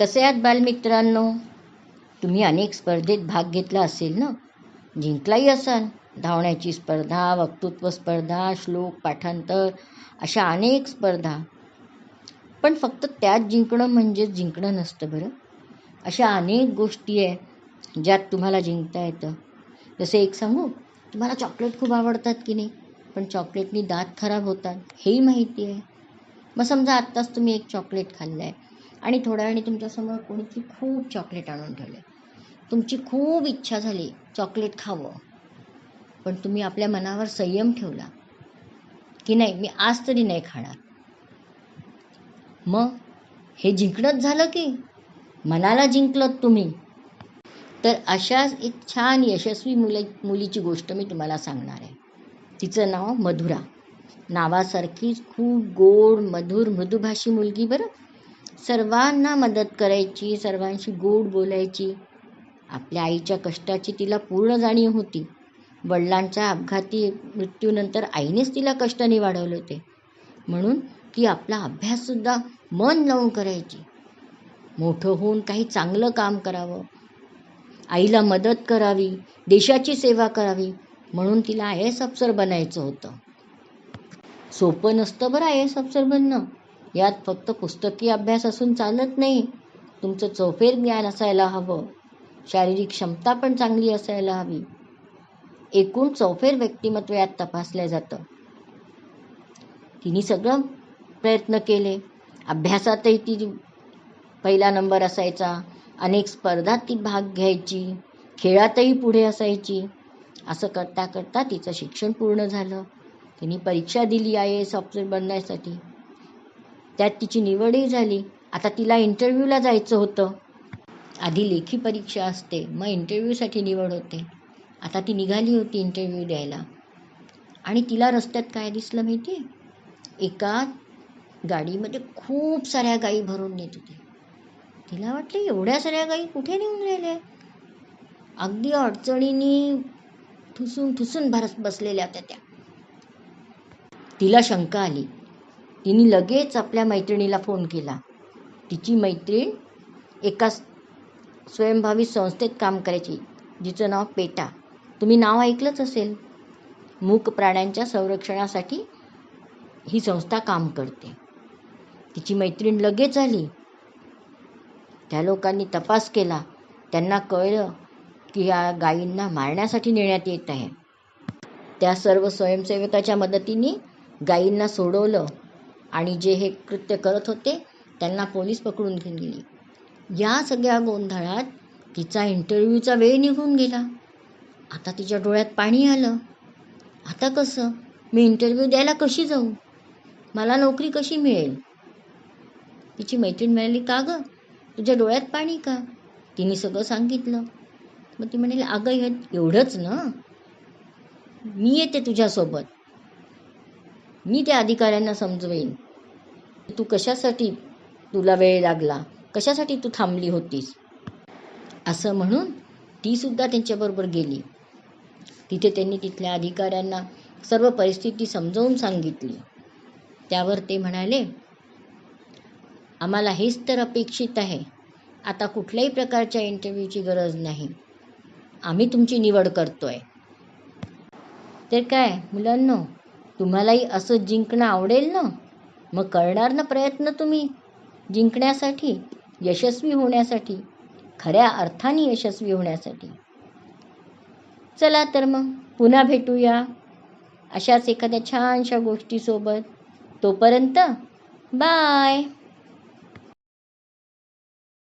कसे आहात बालमित्रांनो? तुम्ही अनेक स्पर्धेत भाग घेतला असेल ना? जिंकलाही असाल. धावण्याची स्पर्धा वक्तृत्व स्पर्धा श्लोक पाठांतर अशा अनेक स्पर्धा. पण फक्त त्यात जिंकणं म्हणजे जिंकणं नसतं बरं. अशा अनेक गोष्टी आहे ज्यात तुम्हाला जिंकता येतं. जसं एक सांगू तुम्हाला चॉकलेट खूप आवडतात की नाही? पण चॉकलेटनी दात खराब होतात हेही माहिती आहे. मग समजा आत्ताच तुम्ही एक चॉकलेट खाल्लं आहे आणि थोड्या वेळाने तुमच्यासमोर कोणीतरी खूप चॉकलेट आणून ठेवले तुमची खूप इच्छा झाली चॉकलेट खावं. पण तुम्ही आपल्या मनावर संयम ठेवला की नाही मी आज तरी नाही खाणार. मग हे जिंकणंच झालं की मनाला जिंकलत तुम्ही? तर अशाच एक छान यशस्वी मुले मुलीची गोष्ट मी तुम्हाला सांगणार आहे. तिचं नाव मधुरा. नावासारखीच खूप गोड मधुर मृदुभाषी मुलगी बरं. सर्वांना मदत करायची सर्वांशी गोड बोलायची. आपल्या आईच्या कष्टाची तिला पूर्ण जाणीव होती. वडिलांच्या अपघाती मृत्यूनंतर आईनेच तिला कष्टाने वाढवले होते. म्हणून ती आपला अभ्याससुद्धा मन लावून करायची. मोठं होऊन काही चांगलं काम करावं. आईला मदत करावी देशाची सेवा करावी म्हणून तिला आय एस अफसर बनायचं होतं. सोपं नसतं बरं आय एस अफसर बनणं. यात फक्त पुस्तकी अभ्यास असून चालत नाही. तुमचं चौफेर ज्ञान असायला हवं. शारीरिक क्षमता पण चांगली असायला हवी. एकूण चौफेर व्यक्तिमत्व यात तपासलं जातं. तिने सगळं प्रयत्न केले. अभ्यासातही ती पहिला नंबर असायचा. अनेक स्पर्धात ती भाग घ्यायची. खेळातही पुढे असायची. असं करता करता तिचं शिक्षण पूर्ण झालं. तिने परीक्षा दिली आय एस ऑफिसर बनण्यासाठी. त्यात तिची निवडही झाली. आता तिला इंटरव्ह्यूला जायचं होतं. आधी लेखी परीक्षा असते. मग इंटरव्ह्यूसाठी निवड होते. आता ती निघाली होती इंटरव्ह्यू द्यायला. आणि तिला रस्त्यात काय दिसलं माहिती आहे एका गाडीमध्ये खूप साऱ्या गाई भरून नेत होती. तिला वाटलं एवढ्या साऱ्या गाई कुठे नेऊन राहिल्या? अगदी अडचणीने ठुसून ठुसून भरस बसलेल्या होत्या त्या. तिला शंका आली. तिने लगेच आपल्या मैत्रिणीला फोन केला. तिची मैत्रीण एका स्वयंभावी संस्थेत काम करायची जिचं नाव पेटा. तुम्ही नाव ऐकलंच असेल. मूक प्राण्यांच्या संरक्षणासाठी ही संस्था काम करते. तिची मैत्रीण लगेच आली. त्या लोकांनी तपास केला. त्यांना कळलं की या गायींना मारण्यासाठी नेण्यात येत आहे. त्या सर्व स्वयंसेवकाच्या मदतीने गायींना सोडवलं. आणि जे हे कृत्य करत होते त्यांना पोलीस पकडून घेऊन गेली. या सगळ्या गोंधळात तिचा इंटरव्ह्यूचा वेळ निघून गेला. आता तिच्या डोळ्यात पाणी आलं. आता कसं? मी इंटरव्ह्यू द्यायला कशी जाऊ? मला नोकरी कशी मिळेल? तिची मैत्रीण म्हणाली का गं? तुझ्या डोळ्यात पाणी का? तिने सगळं सांगितलं. मग ती म्हणाली अगं हे एवढंच ना? मी येते तुझ्यासोबत. मी त्या अधिकाऱ्यांना समजवेन. तू कशासाठी तुला वेळ लागला? कशासाठी तू थांबली होतीस? असं म्हणून ती सुद्धा त्यांच्याबरोबर गेली. तिथे त्यांनी तिथल्या अधिकाऱ्यांना सर्व परिस्थिती समजावून सांगितली. त्यावर ते म्हणाले आम्हाला हेच तर अपेक्षित आहे. आता कुठल्याही प्रकारच्या इंटरव्ह्यूची गरज नाही. आम्ही तुमची निवड करतोय. तर काय मुलांनो? तुम्हालाही असं जिंकणं आवडेल ना? मग करणार ना प्रयत्न तुम्ही? जिंकण्यासाठी यशस्वी होण्यासाठी खऱ्या अर्थाने यशस्वी होण्यासाठी. चला तर मग पुन्हा भेटूया अशाच एखाद्या छानशा गोष्टीसोबत. तोपर्यंत बाय!